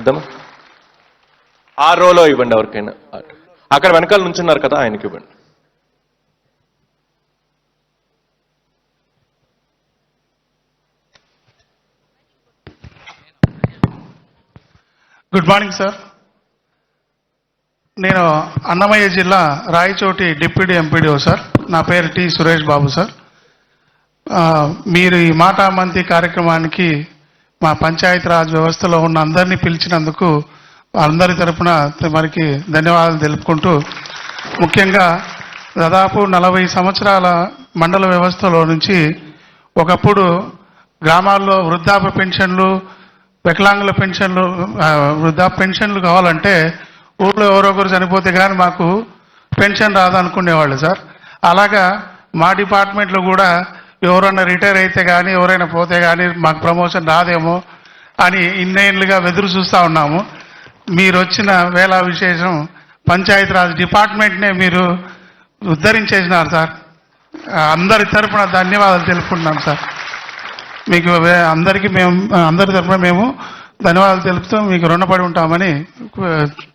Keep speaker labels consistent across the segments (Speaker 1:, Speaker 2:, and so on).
Speaker 1: ఇద్దామా? ఆ రోలో ఇవ్వండి ఎవరికైనా. అక్కడ వెనకాల నుంచున్నారు కదా ఆయనకి ఇవ్వండి.
Speaker 2: గుడ్ మార్నింగ్ సార్ నేను అన్నమయ్య జిల్లా రాయచోటి డిప్యూటీ ఎంపీడీఓ సార్ నా పేరు టి సురేష్ బాబు సార్ మీరు ఈ మాట మంతి కార్యక్రమానికి మా పంచాయతీరాజ్ వ్యవస్థలో ఉన్న అందరినీ పిలిచినందుకు అందరి తరపున మనకి ధన్యవాదాలు తెలుపుకుంటూ ముఖ్యంగా దాదాపు నలభై సంవత్సరాల మండల వ్యవస్థలో నుంచి ఒకప్పుడు గ్రామాల్లో వృద్ధాప్య పెన్షన్లు వికలాంగుల పెన్షన్లు వృద్ధాప్య పెన్షన్లు కావాలంటే ఊళ్ళో ఎవరో ఒకరు చనిపోతే కానీ మాకు పెన్షన్ రాదనుకునేవాళ్ళు సార్. అలాగా మా డిపార్ట్మెంట్లో కూడా ఎవరైనా రిటైర్ అయితే కానీ ఎవరైనా పోతే కానీ మాకు ప్రమోషన్ రాదేమో అని ఇన్నేళ్ళుగా వెదురు చూస్తూ ఉన్నాము. మీరు వచ్చిన వేళ విశేషం పంచాయతీరాజ్ డిపార్ట్మెంట్నే మీరు ఉద్ధరించేసినారు సార్. అందరి తరపున ధన్యవాదాలు తెలుపుకుంటున్నాం సార్. మీకు అందరికీ మేము అందరి తరపున మేము ధన్యవాదాలు తెలుపుతూ మీకు రుణపడి ఉంటామని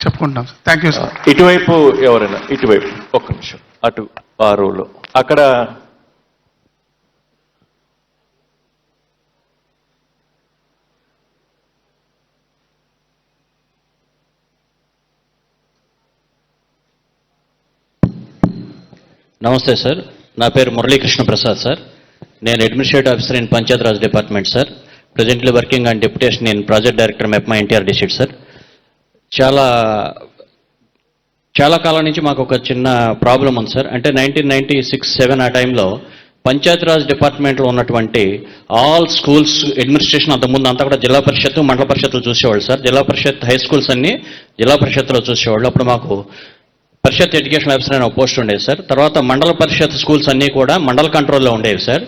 Speaker 2: చెప్పుకుంటున్నాం సార్. థ్యాంక్ యూ సార్
Speaker 1: ఇటువైపు ఎవరైనా ఇటువైపు ఒక్క నిమిషం అటు ఆ రోలో. అక్కడ
Speaker 3: నమస్తే సార్. నా పేరు మురళీకృష్ణ ప్రసాద్ సార్. నేను administrative officer in panchayat department sir. Presently working and deputation in project director MEPMA NTR district sir. చాలా చాలా కాలం నుంచి మాకు ఒక చిన్న ప్రాబ్లం ఉంది సార్. అంటే నైన్టీన్ నైన్టీ సిక్స్ సెవెన్ ఆ టైంలో పంచాయతీరాజ్ డిపార్ట్మెంట్లో ఉన్నటువంటి ఆల్ స్కూల్స్ అడ్మినిస్ట్రేషన్ అంతకుముందు అంతా కూడా జిల్లా పరిషత్ మండల పరిషత్తులు చూసేవాళ్ళు సార్. జిల్లా పరిషత్ హై స్కూల్స్ అన్ని జిల్లా పరిషత్తులో చూసేవాళ్ళు. అప్పుడు మాకు పరిషత్ ఎడ్యుకేషన్ ఆఫీసర్ అనే పోస్ట్ ఉండేది సార్. తర్వాత మండల పరిషత్ స్కూల్స్ అన్నీ కూడా మండల కంట్రోల్లో ఉండేవి sir.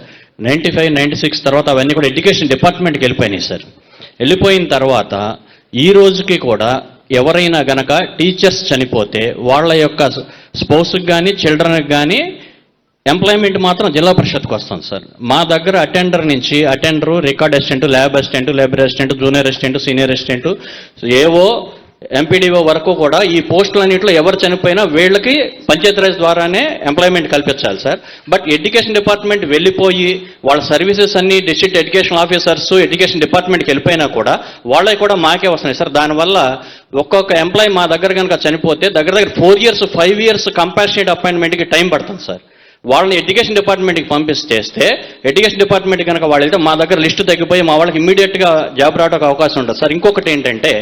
Speaker 3: Ninety five ninety six తర్వాత అవన్నీ కూడా ఎడ్యుకేషన్ డిపార్ట్మెంట్కి వెళ్ళిపోయినాయి సార్. వెళ్ళిపోయిన తర్వాత ఈ రోజుకి కూడా ఎవరైనా గనక టీచర్స్ చనిపోతే వాళ్ళ యొక్క స్పౌస్కి కానీ చిల్డ్రన్కి కానీ ఎంప్లాయ్మెంట్ మాత్రం జిల్లా పరిషత్కి వస్తుంది సార్. మా దగ్గర అటెండర్ నుంచి attender record assistant lab assistant library assistant junior assistant senior assistant AO MPDO వరకు కూడా ఈ పోస్టులన్నింటిలో ఎవరు చనిపోయినా వీళ్ళకి పంచాయతీరాజ్ ద్వారానే ఎంప్లాయ్మెంట్ కల్పించాలి సార్. బట్ ఎడ్యుకేషన్ డిపార్ట్మెంట్ వెళ్ళిపోయి వాళ్ళ సర్వీసెస్ అన్ని డిస్ట్రిక్ట్ ఎడ్యుకేషన్ ఆఫీసర్స్ ఎడ్యుకేషన్ డిపార్ట్మెంట్కి వెళ్ళిపోయినా కూడా వాళ్ళకి కూడా మాకే వస్తున్నాయి సార్. దానివల్ల ఒక్కొక్క ఎంప్లాయీ మా దగ్గర కనుక చనిపోతే దగ్గర దగ్గర four years five years compassionate అపాయింట్మెంట్కి time పడుతుంది సార్. వాళ్ళని ఎడ్యుకేషన్ డిపార్ట్మెంట్కి పంపిస్తేస్తే ఎడ్యుకేషన్ డిపార్ట్మెంట్ కనుక వాళ్ళు మా దగ్గర లిస్టు తగ్గిపోయి మా వాళ్ళకి ఇమీడియట్గా జాబ్ రావడానికి అవకాశం ఉంటుంది సార్. ఇంకొకటి ఏంటంటే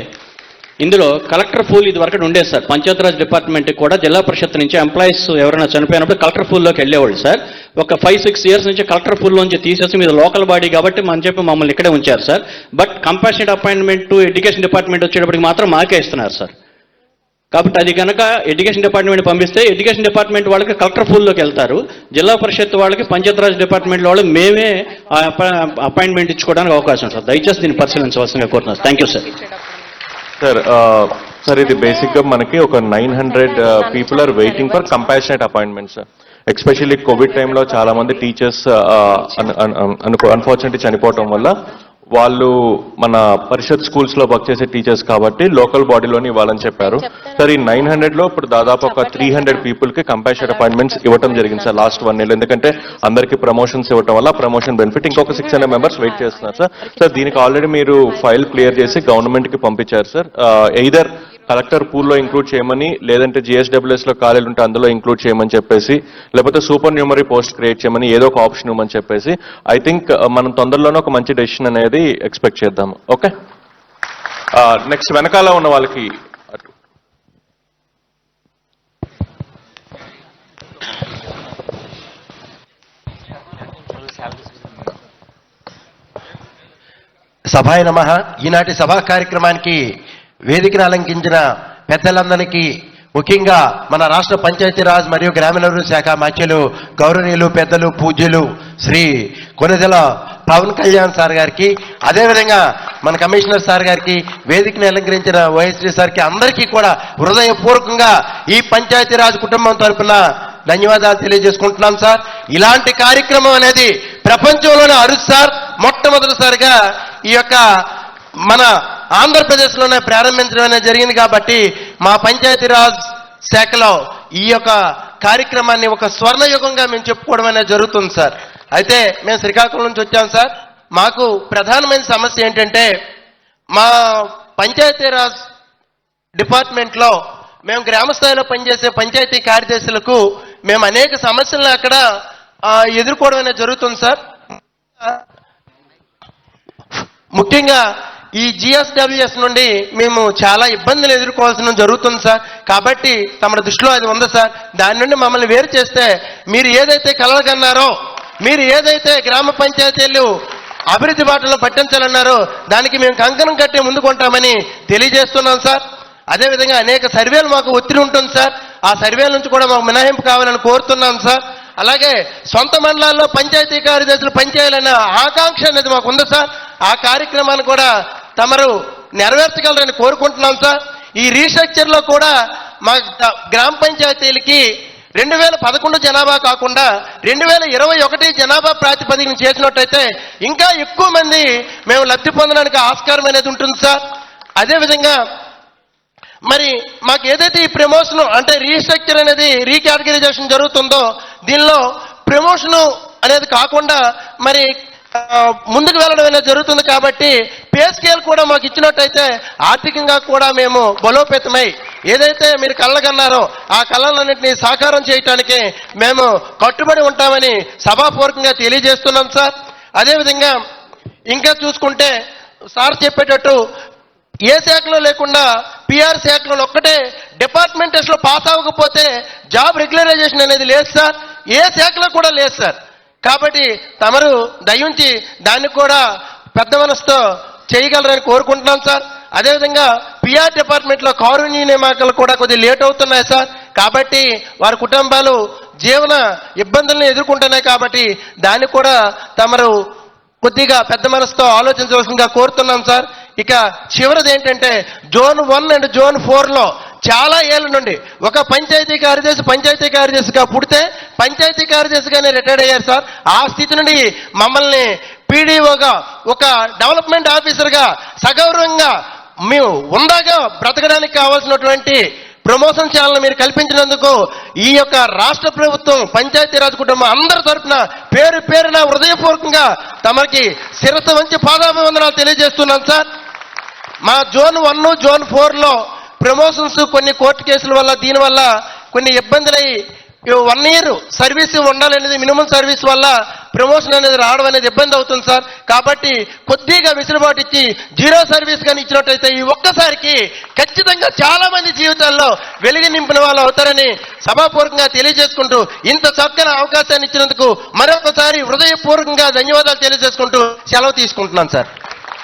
Speaker 3: ఇందులో కలెక్టర్ పూల్ ఇది వరకు ఉండేది సార్. పంచాయతీరాజ్ డిపార్ట్మెంట్కి కూడా జిల్లా పరిషత్ నుంచి ఎంప్లాయీస్ ఎవరైనా చనిపోయినప్పుడు కలెక్టర్ పూల్లోకి వెళ్ళేవాళ్ళు సార్. ఒక ఫైవ్ సిక్స్ ఇయర్స్ నుంచి కలెక్టర్ పూల్ నుంచి తీసేసి మీద లోకల్ బాడీ కాబట్టి మనం చెప్పి మమ్మల్ని ఇక్కడే ఉంచారు sir. But compassionate appointment education department వచ్చేటప్పటికి మాత్రం మాకే ఇస్తున్నారు సార్. కాబట్టి అది కనుక ఎడ్యుకేషన్ డిపార్ట్మెంట్ పంపిస్తే ఎడ్యుకేషన్ డిపార్ట్మెంట్ వాళ్ళకి కలెక్టర్ పూల్లోకి వెళ్తారు. జిల్లా పరిషత్ వాళ్ళకి పంచాయతీరాజ్ డిపార్ట్మెంట్ వాళ్ళు మేమే అపాయింట్మెంట్ ఇచ్చుకోవడానికి అవకాశం సార్. దయచేసి దీన్ని పరిశీలించవలసిందిగా కోరుతున్నాను. Thank you sir
Speaker 1: sir sir uh, ఇది బేసిక్గా మనకి ఒక nine hundred people are waiting for compassionate appointment sir especially COVID టైంలో చాలా మంది టీచర్స్ uh, uh, అన్ఫార్చునేట్లీ చనిపోవటం వల్ల వాళ్ళు మన పరిషత్ స్కూల్స్లో వర్క్ చేసే టీచర్స్ కాబట్టి లోకల్ బాడీలోని ఇవ్వాలని చెప్పారు. సార్ ఈ నైన్ హండ్రెడ్లో ఇప్పుడు దాదాపు ఒక త్రీ హండ్రెడ్ పీపుల్కి కంపాషనేట్ అపాయింట్మెంట్స్ ఇవ్వడం జరిగింది సార్ లాస్ట్ వన్ ఇయర్ ఎందుకంటే అందరికి ప్రమోషన్స్ ఇవ్వడం వల్ల ప్రమోషన్ బెనిఫిట్ ఇంకొక సిక్స్ హండ్రెడ్ మెంబర్స్ వెయిట్ చేస్తున్నారు సార్. సార్ దీనికి ఆల్రెడీ మీరు ఫైల్ క్లియర్ చేసి గవర్నమెంట్కి పంపించారు సార్. ఎయిదర్ కలెక్టర్ పూల్లో ఇంక్లూడ్ చేయమని లేదంటే జిఎస్డబ్ల్యూఎస్లో ఖాళీలు ఉంటే అందులో ఇంక్లూడ్ చేయమని చెప్పేసి లేకపోతే సూపర్ న్యూమరీ పోస్ట్ క్రియేట్ చేయమని ఏదో ఒక ఆప్షన్ ఇవ్వమని చెప్పేసి ఐ థింక్ uh, మనం తొందరలోనే ఒక మంచి డెసిషన్ అనేది ఎక్స్పెక్ట్ చేద్దాం. ఓకే నెక్స్ట్ uh, వెనకాల ఉన్న వాళ్ళకి
Speaker 4: సభాయ నమ. ఈనాటి సభా కార్యక్రమానికి వేదికను అలంకించిన పెద్దలందరికీ ముఖ్యంగా మన రాష్ట్ర పంచాయతీరాజ్ మరియు గ్రామీణాభివృద్ధి శాఖ మధ్యలు గౌరవనీయులు పెద్దలు పూజ్యులు శ్రీ కొనిదెల పవన్ కళ్యాణ్ సార్ గారికి అదేవిధంగా మన కమిషనర్ సార్ గారికి వేదికను అలంకరించిన వైఎస్టీ సార్కి అందరికీ కూడా హృదయపూర్వకంగా ఈ పంచాయతీరాజ్ కుటుంబం తరఫున ధన్యవాదాలు తెలియజేసుకుంటున్నాం సార్. ఇలాంటి కార్యక్రమం అనేది ప్రపంచంలోనే అరుదు సార్ మొట్టమొదటిసారిగా ఈ యొక్క మన ఆంధ్రప్రదేశ్లోనే ప్రారంభించడం అనేది జరిగింది కాబట్టి మా పంచాయతీరాజ్ శాఖలో ఈ యొక్క కార్యక్రమాన్ని ఒక స్వర్ణయుగంగా మేము చెప్పుకోవడం అనేది జరుగుతుంది సార్. అయితే మేము శ్రీకాకుళం నుంచి వచ్చాం సార్. మాకు ప్రధానమైన సమస్య ఏంటంటే మా పంచాయతీరాజ్ డిపార్ట్మెంట్లో మేము గ్రామ స్థాయిలో పనిచేసే పంచాయతీ కార్యదర్శులకు మేము అనేక సమస్యలను అక్కడ ఎదుర్కోవడం అనేది జరుగుతుంది సార్. ముఖ్యంగా ఈ జిఎస్డబ్ల్యూఎస్ నుండి మేము చాలా ఇబ్బందులు ఎదుర్కోవాల్సిన జరుగుతుంది సార్. కాబట్టి తమ దృష్టిలో అది ఉంది సార్. దాని నుండి మమ్మల్ని వేరు చేస్తే మీరు ఏదైతే కలగన్నారో మీరు ఏదైతే గ్రామ పంచాయతీలు అభివృద్ధి బాటలో పట్టించాలన్నారో దానికి మేము కంకణం కట్టి ముందుకుంటామని తెలియజేస్తున్నాం సార్. అదేవిధంగా అనేక సర్వేలు మాకు ఒత్తిడి ఉంటుంది సార్. ఆ సర్వేల నుంచి కూడా మాకు మినహాయింపు కావాలని కోరుతున్నాం సార్. అలాగే సొంత మండలాల్లో పంచాయతీ కార్యదర్శులు పనిచేయాలన్న ఆకాంక్ష అనేది మాకు ఉంది సార్. ఆ కార్యక్రమాన్ని కూడా తమరు నెరవేర్చగలరని కోరుకుంటున్నాం సార్. ఈ రీస్ట్రక్చర్లో కూడా మా గ్రామ పంచాయతీలకి రెండు వేల పదకొండు జనాభా కాకుండా రెండు వేల ఇరవై ఒకటి జనాభా ప్రాతిపదికన చేసినట్టయితే ఇంకా ఎక్కువ మంది మేము లబ్ధి పొందడానికి ఆస్కారం అనేది ఉంటుంది సార్. అదేవిధంగా మరి మాకు ఏదైతే ఈ ప్రమోషన్ అంటే రీస్ట్రక్చర్ అనేది రీకేటగిరైజేషన్ జరుగుతుందో దీనిలో ప్రమోషన్ అనేది కాకుండా మరి ముందుకు వెళ్ళడం అనేది జరుగుతుంది కాబట్టి పే స్కేల్ కూడా మాకు ఇచ్చినట్టయితే ఆర్థికంగా కూడా మేము బలోపేతమై ఏదైతే మీరు కళ్ళగన్నారో ఆ కళలన్నింటినీ సాకారం చేయటానికి మేము కట్టుబడి ఉంటామని సభాపూర్వకంగా తెలియజేస్తున్నాం సార్. అదేవిధంగా ఇంకా చూసుకుంటే సార్ చెప్పేటట్టు ఏ శాఖలో లేకుండా పిఆర్ శాఖలో ఒక్కటే డిపార్ట్మెంట్ పాస్ అవ్వకపోతే జాబ్ రెగ్యులరైజేషన్ అనేది లేదు సార్. ఏ శాఖలో కూడా లేదు సార్. కాబట్టి తమరు దయించి దాన్ని కూడా పెద్ద మనసుతో చేయగలరని కోరుకుంటున్నాం సార్. అదేవిధంగా పిఆర్ డిపార్ట్మెంట్లో కారుణ్య నియామకాలు కూడా కొద్దిగా లేట్ అవుతున్నాయి సార్. కాబట్టి వారి కుటుంబాలు జీవన ఇబ్బందులను ఎదుర్కొంటున్నాయి కాబట్టి దాన్ని కూడా తమరు కొద్దిగా పెద్ద మనసుతో ఆలోచించవలసిందిగా కోరుతున్నాం సార్. ఇక చివరిది ఏంటంటే జోన్ వన్ అండ్ జోన్ ఫోర్లో చాలా ఏళ్ళ నుండి ఒక పంచాయతీ కార్యదర్శి పంచాయతీ కార్యదర్శిగా పుడితే పంచాయతీ కార్యదర్శిగానే రిటైర్డ్ అయ్యారు సార్. ఆ స్థితి నుండి మమ్మల్ని పీడీఓగా ఒక డెవలప్మెంట్ ఆఫీసర్గా సగౌరవంగా మేము ఉందాగా బ్రతకడానికి కావాల్సినటువంటి ప్రమోషన్ ఛానల్ మీరు కల్పించినందుకు ఈ యొక్క రాష్ట్ర ప్రభుత్వం పంచాయతీరాజ్ కుటుంబం అందరి తరపున పేరు పేరున హృదయపూర్వకంగా తమకి శిరస్సు వంచి పాదాభివందనాలు తెలియజేస్తున్నాను సార్. మా జోన్ వన్ జోన్ ఫోర్లో ప్రమోషన్స్ కొన్ని కోర్టు కేసుల వల్ల దీనివల్ల కొన్ని ఇబ్బందులై వన్ ఇయర్ సర్వీస్ ఉండాలనేది మినిమం సర్వీస్ వల్ల ప్రమోషన్ అనేది రావడం అనేది ఇబ్బంది అవుతుంది సార్. కాబట్టి కొద్దిగా వెసులుబాటు ఇచ్చి జీరో సర్వీస్ కానీ ఇచ్చినట్టయితే ఈ ఒక్కసారికి ఖచ్చితంగా చాలా మంది జీవితాల్లో వెలుగు నింపిన వాళ్ళు అవుతారని సభాపూర్వకంగా తెలియజేసుకుంటూ ఇంత చక్కని అవకాశాన్ని ఇచ్చినందుకు మరొకసారి హృదయపూర్వకంగా ధన్యవాదాలు తెలియజేసుకుంటూ సెలవు తీసుకుంటున్నాను సార్.